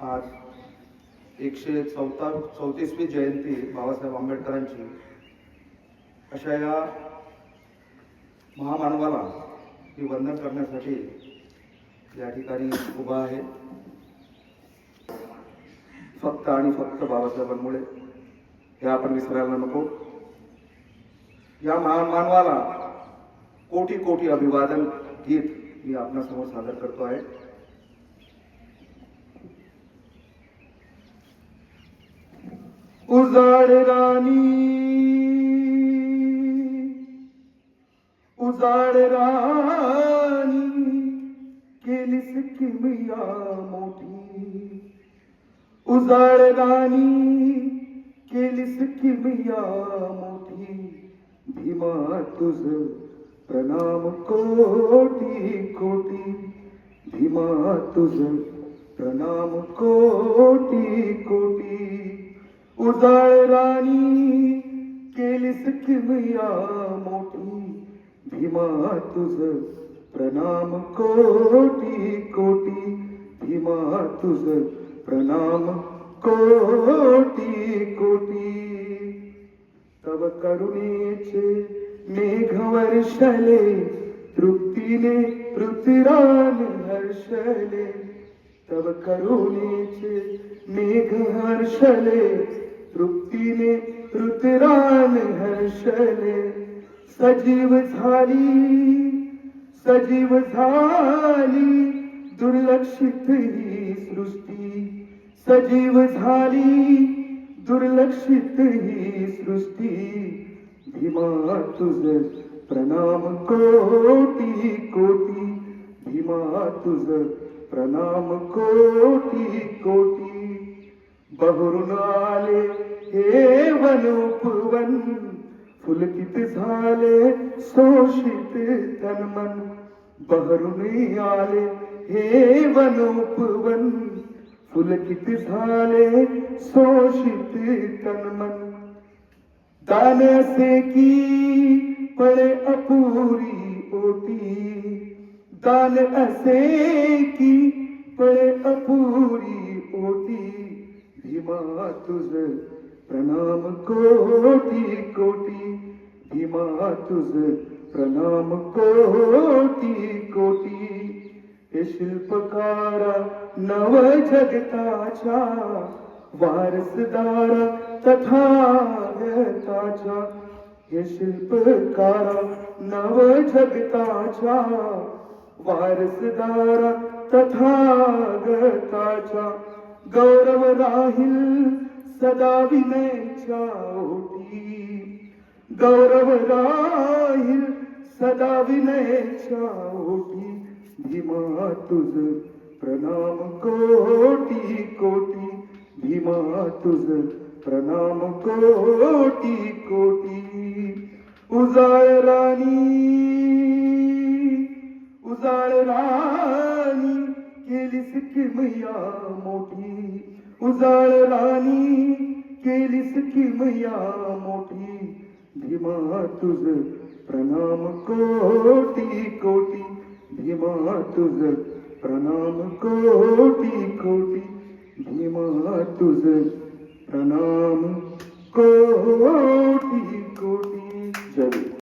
आज एकशे चौथा चौतीसवी जयंती बाबासाहेब आंबेडकरांची. अशा या महामानवाला ही वंदन करण्यासाठी या ठिकाणी उभा आहे. फक्त आणि फक्त बाबासाहेबांमुळे हे आपण विसरायला नको. या महामानवाला कोटी कोटी अभिवादन गीत मी आपणासमोर सादर करतो आहे. उजाड राणी. उजाड राणी केलीस किमया मोठी. उजाड राणी केलीस किमया मोठी. भीमा तुझ प्रणाम कोटी कोटी. भीमा तुझ प्रणाम कोटी कोटी. उजाळ राणी केलीस किमया मोठी? भीमा तुझ प्रणाम कोटी कोटी. भीमा तुझ प्रणाम कोटी कोटी. तव करुणेचे मेघ वर्षले तृप्तीने पृथ्वीरान हर्षले. तव करुणेचे मेघ हर्षले तृप्तीने पृथ्वीरान हर्षले सजीव झाली सजीव झाली दुर्लक्षित ही सृष्टी. सजीव झाली दुर्लक्षित ही सृष्टी. भीमा तुझ प्रणाम कोटी कोटी भीमा तुझ प्रणाम कोटी कोटी. बहुरून आले वनोपवन फुलकित झाले, शोषित तनमन बहरून आले, हे वनोपवन फुलकित झाले, शोषित तनमन दान असे की पळे अपुरी ओटी। दान असे की पळे अपुरी ओटी। भीमा तुझ प्रणाम कोटी कोटी भीमा तुझ. प्रणाम कोटी कोटी हे शिल्पकारा नव जगताच्या वारसदार तथागताच्या हे शिल्पकारा नव जगताच्या वारसदार तथागताच्या गौरव राहील सदा विनयच्या ओटी गौरव राहील सदा विनयच्या ओटी भीमा तुझ प्रणाम कोटी कोटी. भीमा तुझ प्रणाम कोटी कोटी. उजाळ राणी उजाळ राणी केलीस मैया मोठी. उजाळ राणी केलीस किमया मोठी भीमा तुझ प्रणाम कोटी कोटी भीमा तुझ प्रणाम कोटी कोटी भीमा तुझ प्रणाम कोटी कोटी। जय